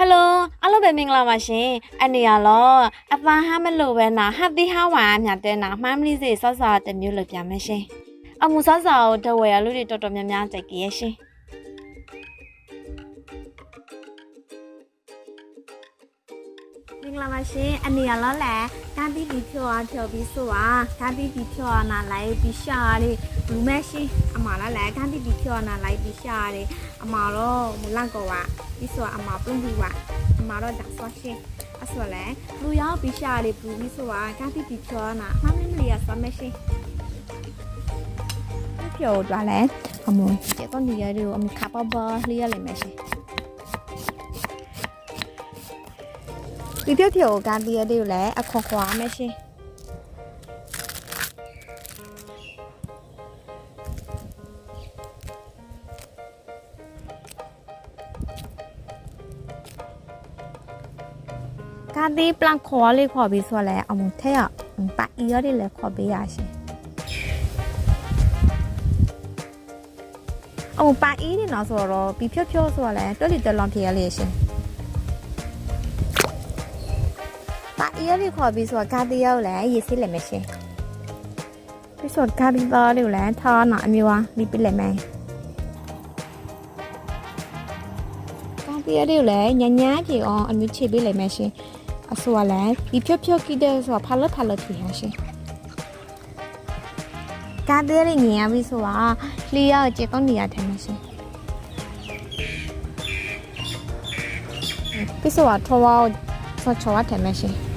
ဟယ်လိုအားလုံးပဲမင်္ဂလာပါရှင်အနေရလောအပန်းဟာမလို့ပဲနာဟာတိဟာဝါမြတ်တဲ့နာမှမ်းမလေးစေဆော့ဆော့တမျိုးလုပ်ပြမယ်ရှင်အမှုဆော့ဆော့ကိုတဝယ်ရလူတွေတော်တော်များများကြိုက်ကြရဲ့ရှင် င်္ဂလာပါရှင်အနေရလောလဲကမ်းတီးပြီးဖြောအားဖြောပြီးဆိုပါကမ်းတီးပြီးဖြောအားနာလိုက်ပြီးရှာလေးလူမဲရှင်အမလာလဲကမ်းတီးပြီးဖြောအားနာလိုက်ပြီးရှာလေးအမတော့မလန့်ကောပါပြီးဆိုအမပုံပြီးပါအမတော့ဒါဆော့ရှင်အဆောလဲလူရောက်ပြီးရှာလေးပူပြီးဆိုပါကမ်းတီးပြီးဖြောအားနာမှမင်းမလီရဆော့မဲရှင်ဖြောသွားလဲအမကျေတော့နေရတို့အမခါပပလီရလိမ့်မယ်ရှင် ဒီပြပြကိုကန်တီးရတဲ့ကိုလည်းအခွန်ခွာမယ်ရှင်ကန်တီးပလန်ခေါ်လေးခေါ်ပြီးဆိုလဲအမထဲရပါအီရလေးလည်းခေါ်ပေးရရှင်အမပါအီနေတော့ဆိုတော့ပြီးဖြောဖြောဆိုလဲတွက်လီတက်လွန်ဖြစ်ရလေရှင် ပါအေးလေးခေါ်ပြီးဆိုတော့ဂါတီယောလည်းရေးစစ်လည်းမရှိပြီးဆိုဂါတီသားလေးလည်းထားနာအမျိုးအားမိပလက်မယ်ဂါတီယောလေးလည်းညညာပြေအောင်အမျိုးချေပေးလည်းမရှိအဆိုကလည်းဒီဖြော့ဖြော့ကိတဲ့ဆိုတော့ဖာလဖာလဖြေရရှိဂါတီယောလေးညင်ရပြီးဆိုတော့လီယောကျေတော့နေရတယ်မရှိပြီးဆိုတော့ထောဝါဆောချောတယ်မရှိ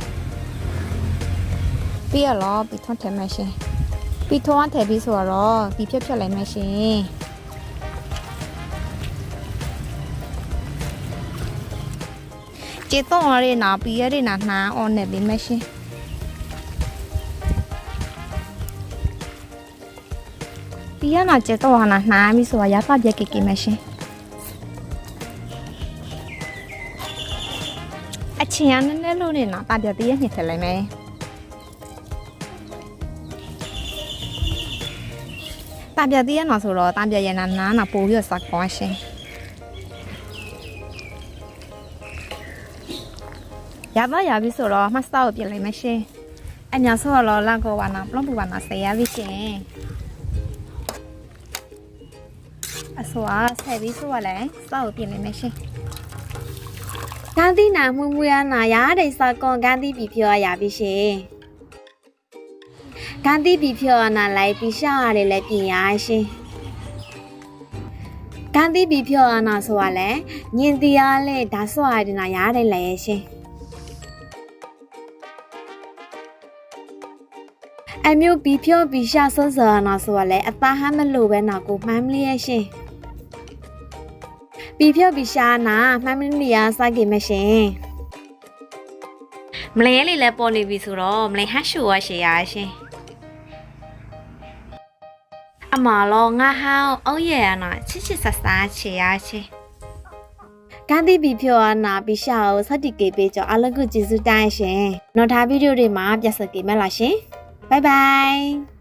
ပြီးရတော့ပြီးထွန်းထည့်မယ်ရှင်ပြီးထွန်းထည့်ပြီးဆိုတော့ပြီးဖြတ်ဖြတ်လိုက်မယ်ရှင်ကျေတော့ရတဲ့နာပြီးရတဲ့နာနှမ်းအောင်နေပြီမယ်ရှင်ပြီးရနာကျေတော့ဟာနာနှမ်းပြီးဆိုတော့ရသပြက်ကိကိမယ်ရှင်အချင်းရနည်းနည်းလို့နေနာတာပြက်တည်းရညှစ်ထည့်လိုက်မယ် တာပြသေးရနော်ဆိုတော့တာပြရနာနာနာပို့ပြီးတော့စကွာရှင်ရပါရပြီဆိုတော့မစတော့ပြင်လိုက်မရှင်အညာဆိုတော့လောက်ကောပါနာပလုံးပူပါနာဆယ်ရပြီရှင်အဆိုအားဆယ်ပြီးဆိုရလဲစောက်ပြင်လိုက်မရှင်ဂန္ဒီနာမှုမှုရနာရတဲ့စကွန်ဂန္ဒီပြီပြောရပြီရှင် ဂန္တိပြီဖြောနာလိုက်ပြီးရှာရတယ်လည်းပြင်ရရှင်ဂန္တိပြီဖြောနာဆိုရလဲညင်တရားလဲဒါဆိုရတယ်နာရတယ်လည်းရှင်အမျိုးပြီဖြောပြီရှာစောစောနာဆိုရလဲအသားဟမ်းမလို့ပဲနာကိုမှမ်းမလေးရဲ့ရှင်ပြီဖြောပြီရှာနာမှမ်းမလေးရစိုက်ကြမရှင်မလဲလေးလည်းပေါ်နေပြီဆိုတော့မလဲဟတ်ရှူရရှေရရှင် အမလောငါဟောင်းအောင်ရရနာချစ်ချစ်ဆဆာချေရချေဂန္ဒီဘီဖြောနာဘီရှာကိုစတိကေပေးကြောအလကုကျေးဇူးတိုင်းရှင်နော်ဒါဗီဒီယိုတွေမှာပြတ်စကေမဲ့လားရှင်ဘိုင်ဘိုင်